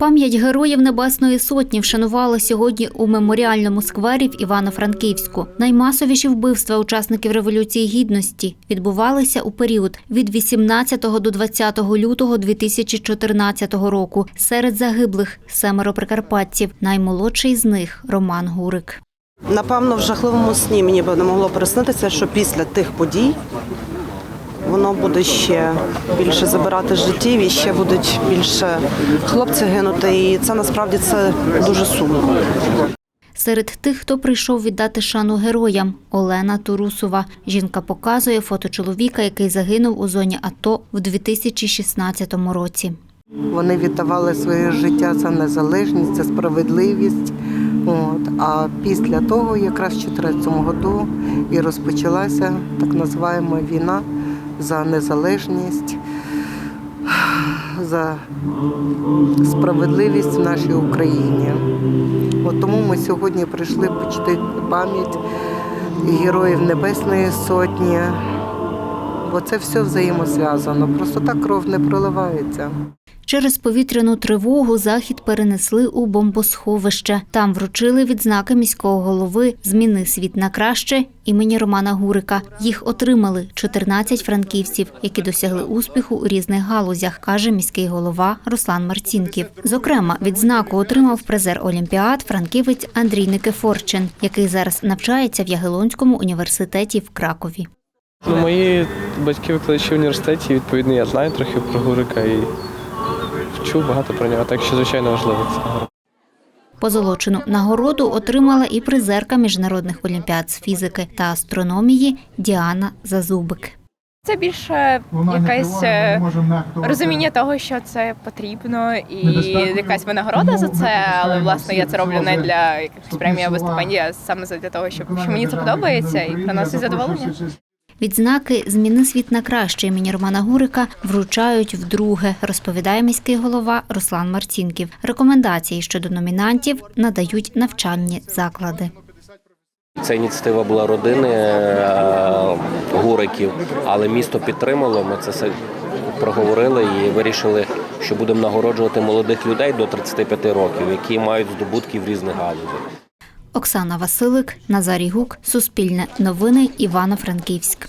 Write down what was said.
Пам'ять героїв Небесної Сотні вшанували сьогодні у меморіальному сквері в Івано-Франківську. Наймасовіші вбивства учасників Революції Гідності відбувалися у період від 18 до 20 лютого 2014 року. Серед загиблих семеро прикарпатців. Наймолодший з них Роман Гурик. Напевно, в жахливому сні мені би не могло приснитися, що після тих подій воно буде ще більше забирати життів і ще будуть більше хлопці гинути. І це насправді це дуже сумно. Серед тих, хто прийшов віддати шану героям, Олена Турусова. Жінка показує фото чоловіка, який загинув у зоні АТО в 2016 році. Вони віддавали своє життя за незалежність, за справедливість. От. А після того, якраз в 2014 году, і розпочалася так називаємо війна за незалежність, за справедливість в нашій Україні. От тому ми сьогодні прийшли почтити пам'ять героїв Небесної Сотні, бо це все взаємозв'язано. Просто так кров не проливається. Через повітряну тривогу захід перенесли у бомбосховище. Там вручили відзнаки міського голови Зміни світ на краще імені Романа Гурика. Їх отримали 14 франківців, які досягли успіху у різних галузях, каже міський голова Руслан Марцінків. Зокрема, відзнаку отримав призер Олімпіад франківець Андрій Никифорчин, який зараз навчається в Ягелонському університеті в Кракові. Ну, мої батьки викладачі в університеті, відповідно, я знаю трохи про Гурика і вчу багато про нього, так що звичайно важливо це. Позолочену нагороду отримала і призерка міжнародних олімпіад з фізики та астрономії Діана Зазубик. Це більше якесь е, розуміння того, що це потрібно, і якась винагорода за це. Але власне я це роблю не для якихось премій або стипендій, а саме для того, щоб що мені це подобається і приносить задоволення. Відзнаки Зміни світ на краще імені Романа Гурика вручають вдруге, розповідає міський голова Руслан Марцінків. Рекомендації щодо номінантів надають навчальні заклади. Це ініціатива була родини е, Гуриків, але місто підтримало. Ми це проговорили і вирішили, що будемо нагороджувати молодих людей до 35 років, які мають здобутки в різних галузях. Оксана Василик, Назарій Гук, Суспільне, Новини, Івано-Франківськ.